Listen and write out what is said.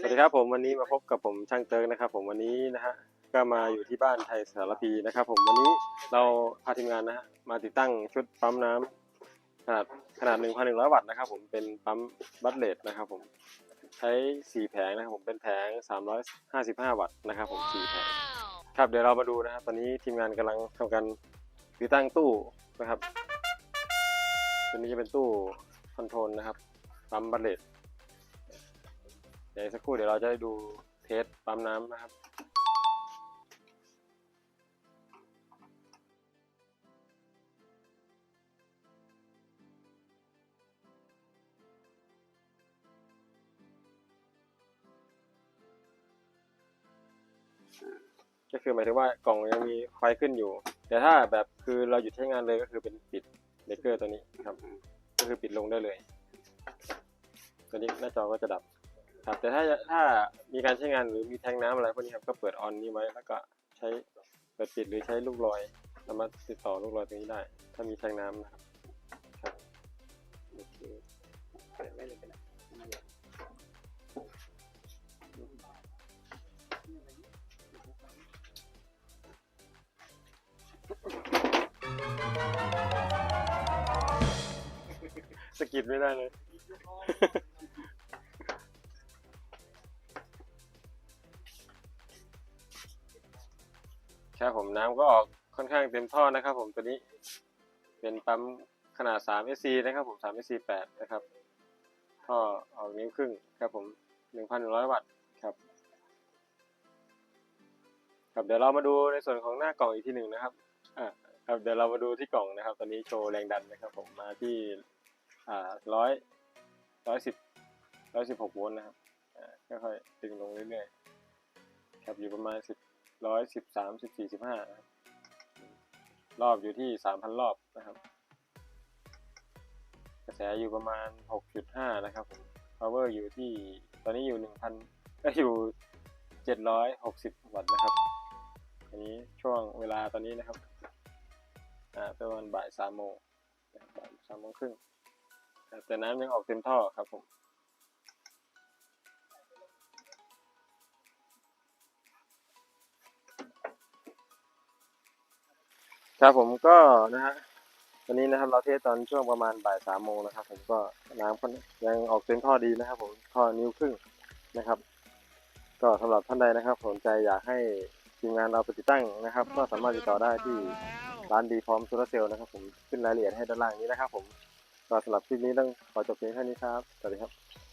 สวัสดีครับผมวันนี้มาพบกับผมช่างเติร์กนะครับ ผมวันนี้นะฮะก็มาอยู่ที่บ้านไทยสารพีนะครับ ผมวันนี้เราพาทีมงานนะฮะมาติดตั้งชุดปั๊มน้ำขนาดขนาด 1,100 วัตต์นะครับ ผมเป็นปั๊มบัตเลตนะครับ ผมใช้ 4 แผงนะครับ ผมเป็นแผง 355 วัตต์นะครับผม4แผงครับเดี๋ยวเรามาดูนะครับตอนนี้ทีมงานกำลังทำการติดตั้งตู้นะครับตัวนี้จะเป็นตู้คอนโทรลนะครับปั๊มบัตเลต ดี๋ยวสักครู่เดี๋ยวเราจะได้ดูเทสปั๊มน้ำนะครับก็คือหมายถึงว่ากล่องยังมีไฟขึ้นอยู่ แต่ถ้าแบบคือเราหยุดใช้งานเลยก็คือเป็นปิดเบรกเกอร์ตัวนี้ครับ ก็คือปิดลงได้เลย ตัวนี้หน้าจอก็จะดับ ครับแต่ถ้าถ้ามีการใช้งานหรือมีแทงน้ำอะไรพวกนี้ครับก็เปิดออนนี้ไว้ แล้วก็ใช้เปิดปิดหรือใช้ลูกลอยสามารถติดต่อลูกลอยตรงนี้ได้ ถ้ามีแทงน้ำนะครับครับโอเคเปิดไว้เลยก็ได้สกิดไม่ได้เลย ครับผมน้ำก็ออกค่อนข้างเต็มท่อนะครับ ผมตัวนี้เป็นปั๊มขนาด 3 SC นะครับผม3 SC 8นะครับท่อออกนิ้วครึ่งครับผม 1,100 วัตต์ครับครับเดี๋ยวเรามาดูในส่วนของหน้ากล่องอีกทีหนึ่งนะครับอ่าครับเดี๋ยวเรามาดูที่กล่องนะครับ ตอนนี้โชว์แรงดันนะครับ ผมมาที่อ่าร้อยร้อยสิบร้อยสิบหกโวลต์นะครับอ่าค่อยๆดึงลงเรื่อยๆครับอยู่ประมาณสิบ ร้อยสิบสามสิบสี่สิบห้ารอบอยู่ที่สามพันรอบนะครับ กระแสอยู่ประมาณหกจุดห้านะครับผม power อยู่ที่ตอนนี้อยู่หนึ่งพันก็อยู่เจ็ดร้อยหกสิบวัตต์นะครับ อันนี้ช่วงเวลาตอนนี้นะครับอ่าประมาณบ่ายสามโมงบ่ายสามโมงครึ่งแต่น้ำยังออกเต็มท่อครับผม ครับผมก็นะฮะวันนี้นะครับเราเทสตอนช่วงประมาณบ่ายสามโมงนะครับ ผมก็น้ำยังออกเต็มท่อดีนะครับ ผมท่อนิ้วครึ่งนะครับ ก็สำหรับท่านใดนะครับสนใจอยากให้ทีมงานเราไปติดตั้งนะครับ ก็สามารถติดต่อได้ที่ร้านดีพร้อมโซลาร์เซลล์นะครับ ผมขึ้นรายละเอียดให้ด้านล่างนี้นะครับ ผมก็สำหรับคลิปนี้ต้องขอจบเพียงเท่านี้ครับสวัสดีครับ